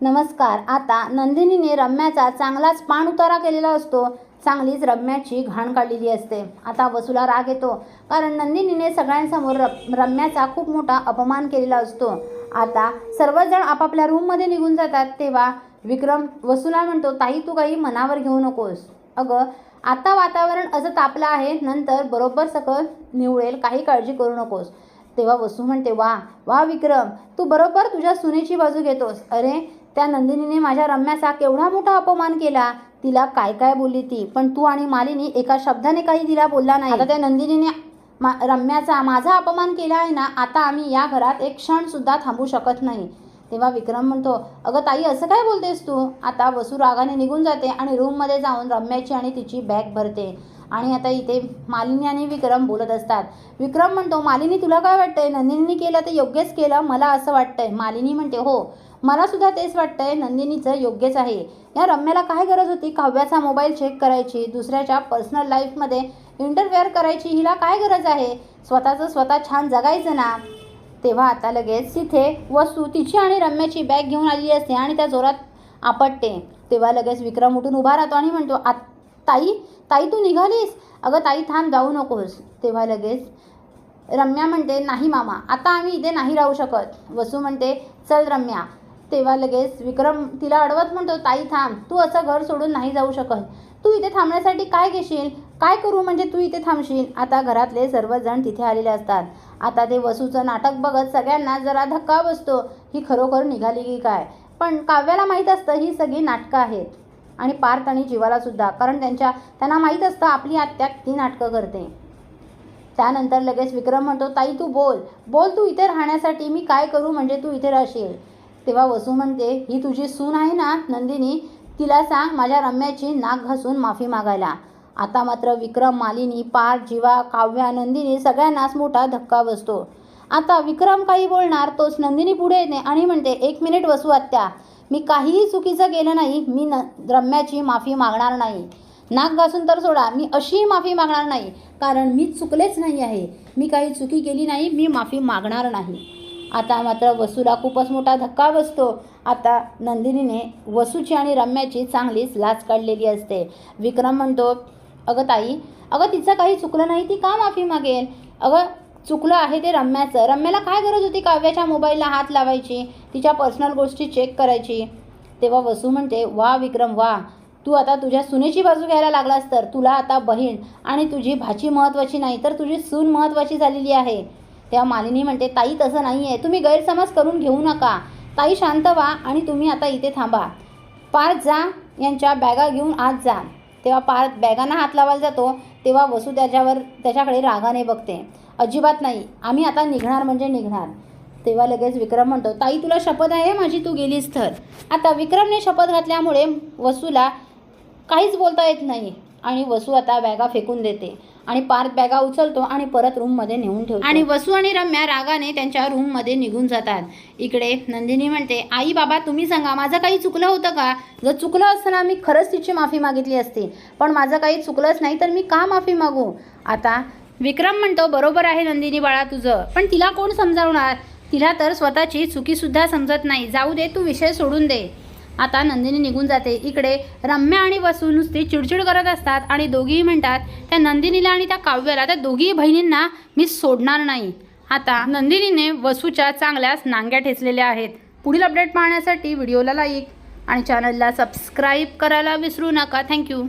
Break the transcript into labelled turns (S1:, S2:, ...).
S1: नमस्कार आता नंदिनीने रम्याचा चांगलाच पाण उतारा केलेला असतो. चांगलीच रम्याची घाण काढलेली असते. आता वसूला राग येतो कारण नंदिनीने सगळ्यांसमोर रम्याचा खूप मोठा अपमान केलेला असतो. आता सर्वजण आपापल्या रूममध्ये निघून जातात तेव्हा विक्रम वसूला म्हणतो ताई तू काही मनावर घेऊ नकोस. अगं आता वातावरण असं तापलं आहे नंतर बरोबर सकल निवळेल काही काळजी करू नकोस. तेव्हा वसू म्हणते वा वा विक्रम तू बरोबर तुझ्या सुनेची बाजू घेतोस. अरे त्या नंदिनीने माझ्या रम्याचा केवढा मोठा अपमान केला. तिला काय काय बोलली ती? पण तू आणि मालिनी एका शब्दाने काही तिला बोलला नाही. आता त्या नंदिनीने मा रम्याचा माझा अपमान केला आहे ना आता आम्ही या घरात एक क्षणसुद्धा थांबू शकत नाही. तेव्हा विक्रम म्हणतो अगं ताई असं काय बोलतेस तू? आता वसू रागाने निघून जाते आणि रूममध्ये जाऊन रम्याची आणि तिची बॅग भरते. आणि आता इथे मालिनी आणि विक्रम बोलत असतात. विक्रम म्हणतो मालिनी तुला काय वाटतंय? नंदिनीने केलं ते योग्यच केलं मला असं वाटतंय. मालिनी म्हणते हो. मलासुद्धा तेच वाटतंय नंदिनीचं योग्यच आहे. या रम्याला काय गरज होती? काव्याचा मोबाईल चेक करायची दुसऱ्याच्या पर्सनल लाईफमध्ये इंटरफेअर करायची हिला काय गरज आहे? स्वतःचं स्वतः छान जगायचं ना? तेव्हा आता लगेच तिथे वस्तू तिची आणि रम्याची बॅग घेऊन आलेली असते आणि त्या जोरात आपटते. तेव्हा लगेच विक्रम उठून उभा राहतो आणि म्हणतो आ ताई ताई तू निघालीस? अगं ताई थांब जाऊ नकोस. तेव्हा लगेच रम्या म्हणते नाही मामा आता आम्ही इथे नाही राहू शकत. वसू म्हणते चल रम्या तेव्हा लगेच विक्रम तिला अडवत म्हणतो ताई थांब. तू असं घर सोडून नाही जाऊ शकत. तू इथे थांबण्यासाठी काय घेशील? काय करू म्हणजे तू इथे थांबशील आता घरातले सर्वजण तिथे आलेले असतात. आता ते वसूचं नाटक बघत सगळ्यांना जरा धक्का बसतो. ही खरोखर निघाली की काय? पण काव्याला माहीत असतं ही सगळी नाटकं आहेत. आणि पार्थ आणि जीवाला सुद्धा. कारण त्यांच्या त्यांना माहीत असतं आपली आत्या ती नाटकं करते. त्यानंतर लगेच विक्रम म्हणतो ताई तू बोल. बोल तू इथे राहण्यासाठी. मी काय करू म्हणजे तू इथे राहशील? तेव्हा वसू म्हणते ही तुझी सून आहे ना नंदिनी? तिला सांग माझ्या रम्याची नाक घासून माफी मागायला. आता मात्र विक्रम मालिनी पार जीवा काव्या नंदिनी सगळ्यांनाच मोठा धक्का बसतो. आता विक्रम काही बोलणार तोच नंदिनी पुढे येते आणि म्हणते एक मिनिट वसू आत्या मी काहीही चुकीचं केलं नाही मी न रम्याची माफी मागणार नाही. नाक घासून तर सोडा मी अशीही माफी मागणार नाही कारण मी चुकलेच नाही आहे. मी काही चुकी केली नाही मी माफी मागणार नाही. आता मात्र वसूला खूपच मोठा धक्का बसतो. आता नंदिनीने वसूची आणि रम्याची चांगलीच लाच काढलेली असते. विक्रम म्हणतो अगं ताई अगं तिचं काही चुकलं नाही ती का माफी मागेल अगं चुकलं आहे ते रम्याचं. रम्याला काय गरज होती काव्याच्या मोबाईलला हात लावायची? तिच्या पर्सनल गोष्टी चेक करायची. तेव्हा वसू म्हणते वा विक्रम वा. तू आता तुझ्या सुनेची बाजू घ्यायला लागलास तर तुला आता बहीण आणि तुझी भाची महत्त्वाची नाही तर तुझी सून महत्त्वाची झालेली आहे. तेव्हा मालिनी म्हणते ताई तसं नाही आहे तुम्ही गैरसमज करून घेऊ नका. ताई शांत व्हा आणि तुम्ही आता इथे थांबा. पार्थ जा यांच्या बॅगा घेऊन आत जा. तेव्हा पार्थ बॅगांना हात लावायला जातो तेव्हा वसू त्याच्यावर त्याच्याकडे रागाने बघते. अजिबात नाही. आम्ही आता निघणार म्हणजे निघणार. तेव्हा लगेच विक्रम म्हणतो ताई तुला शपथ आहे माझी? तू गेलीस तर. आता विक्रमने शपथ घातल्यामुळे वसूला काहीच बोलता येत नाही आणि वसू आता बॅगा फेकून देते. आणि पार्थ बॅगा उचलतो आणि परत रूममध्ये नेऊन ठेवतो. आणि वसू आणि रम्या रागाने त्यांच्या रूममध्ये निघून जातात. इकडे नंदिनी म्हणते आई बाबा तुम्ही सांगा माझं काही चुकलं होतं का? जर चुकलं असतं ना मी खरंच तिची माफी मागितली असती. पण माझं काही चुकलंच नाही तर मी का माफी मागू? आता विक्रम म्हणतो बरोबर आहे नंदिनी बाळा तुझं पण तिला कोण समजावणार? तिला तर स्वतःची चुकीसुद्धा समजत नाही. जाऊ दे तू विषय सोडून दे. आता नंदिनी निघून जाते. इकडे रम्या आणि वसू नुसती चिडचिड करत असतात आणि दोघीही म्हणतात त्या नंदिनीला आणि त्या काव्याला त्या दोघीही बहिणींना मी सोडणार नाही. आता नंदिनीने वसूच्या चांगल्याच नांग्या ठेचलेल्या आहेत. पुढील अपडेट पाहण्यासाठी व्हिडिओला लाईक आणि चॅनलला सबस्क्राईब करायला विसरू नका. थँक्यू